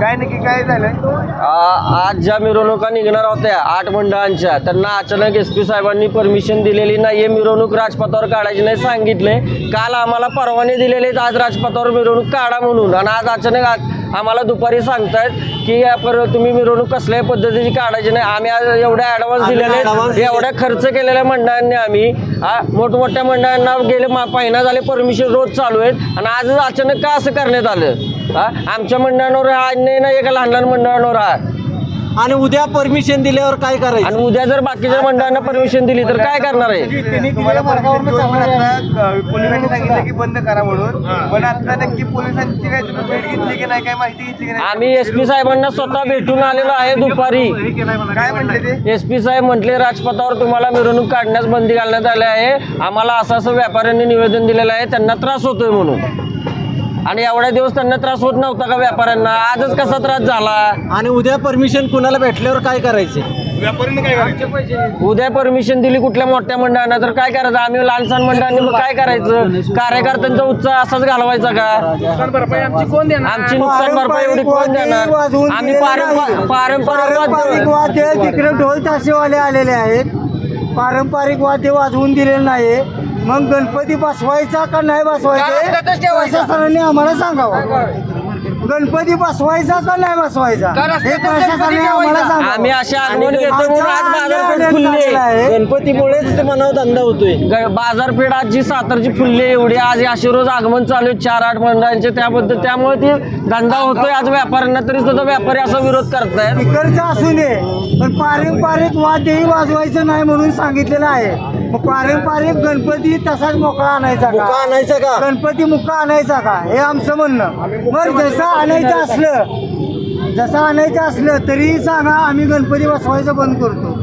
काय नक्की काय झालंय आ- आज ज्या मिरवणुका निघणार होत्या आठ मंडळांच्या त्यांना अचानक एस पी साहेबांनी परमिशन दिलेली नाही आहे मिरवणूक राजपथावर काढायची नाही सांगितले. काल आम्हाला परवाने दिलेले आहेत आज राजपथावर मिरवणूक काढा म्हणून. आणि आज अचानक आज आम्हाला दुपारी सांगतायत की पर तुम्ही मिरवणूक कसल्याही पद्धतीची काढायची नाही. आम्ही आज एवढ्या ॲडव्हान्स दिलेले एवढ्या खर्च केलेल्या मंडळांनी आम्ही हा, मोठमोठ्या मंडळांना गेले महिना झाले परमिशन रोज चालू आहेत. आणि आज अचानक का असं करण्यात आलं? हा आमच्या मंडळांवर हा अन्याय नाही एका लहान लहान मंडळांवर हा? आणि उद्या परमिशन दिल्यावर काय करायचं? आणि उद्या जर बाकीच्या मंडळांना परमिशन दिली तर काय करणार आहे? त्यांनी तुम्हाला परमिशन देऊन पण आता, अ, पोलिसांनी सांगितलं की बंद करा म्हणून. पण आता नक्की पोलिसांची काय तुम्ही भेट घेतली की नाही काय माहिती घेतली की नाही? आम्ही एस पी साहेबांना स्वतः भेटून आलेलो आहे दुपारी. काय म्हणले ते? एस पी साहेब म्हटले राजपथावर तुम्हाला मिरवणूक काढण्यास बंदी घालण्यात आली आहे. आम्हाला असं असं व्यापाऱ्यांनी निवेदन दिलेलं आहे. त्यांना त्रास होतोय म्हणून. आणि एवढ्या दिवस त्यांना त्रास होत नव्हता का व्यापाऱ्यांना? आजच कसा त्रास झाला? आणि उद्या परमिशन कुणाला भेटल्यावर काय करायचे? उद्या परमिशन दिली कुठल्या मोठ्या मंडळांना? तर काय करायचं? आम्ही लहानसहान मंडळांनी मग काय करायचं? कार्यकर्त्यांचा उत्साह असाच घालवायचा का? आमची नुकसान भरपाई एवढी कोण देणार? आम्ही पारंपा- पारंपरिक पारंपरिक वाद्य- वाद्य तिकडे ढोल ताशेवाले आलेले आहेत. पारंपरिक वाद्य वाजवून दिलेलं नाही मग गणपती बसवायचा का नाही बसवायचा? प्रशासनाने आम्हाला सांगावं. गणपती बसवायचा का नाही बसवायचा? हे प्रशासनाने आम्हाला सांगावं. अशी आगमन घेतो म्हणून आज आमच्या बाजारपेठ फुलली. गणपतीमुळेच मनाव धंदा होतोय. ग- बाजारपेठ आज जी सातारची फुलली आहे एवढी आज अशी रोज आगमन चालू आहे. चार आठ मंडळांचे त्याबद्दल त्यामुळे ती धंदा होतोय. आज व्यापाऱ्यांना तरी सुद्धा व्यापारी असा विरोध करतायत. तिकडचं असू दे पण पारंपरिक वाद्यही वाजवायचं नाही म्हणून सांगितलेलं आहे. मग पारंपरिक गणपती तसाच मोकळा आणायचा मुका का आणायचं का? गणपती मुक्का आणायचा का? हे आमचं म्हणणं. मग जसं आणायचं असलं जसं आणायचं असलं तरी सांगा आम्ही गणपती बसवायचं बंद करतो.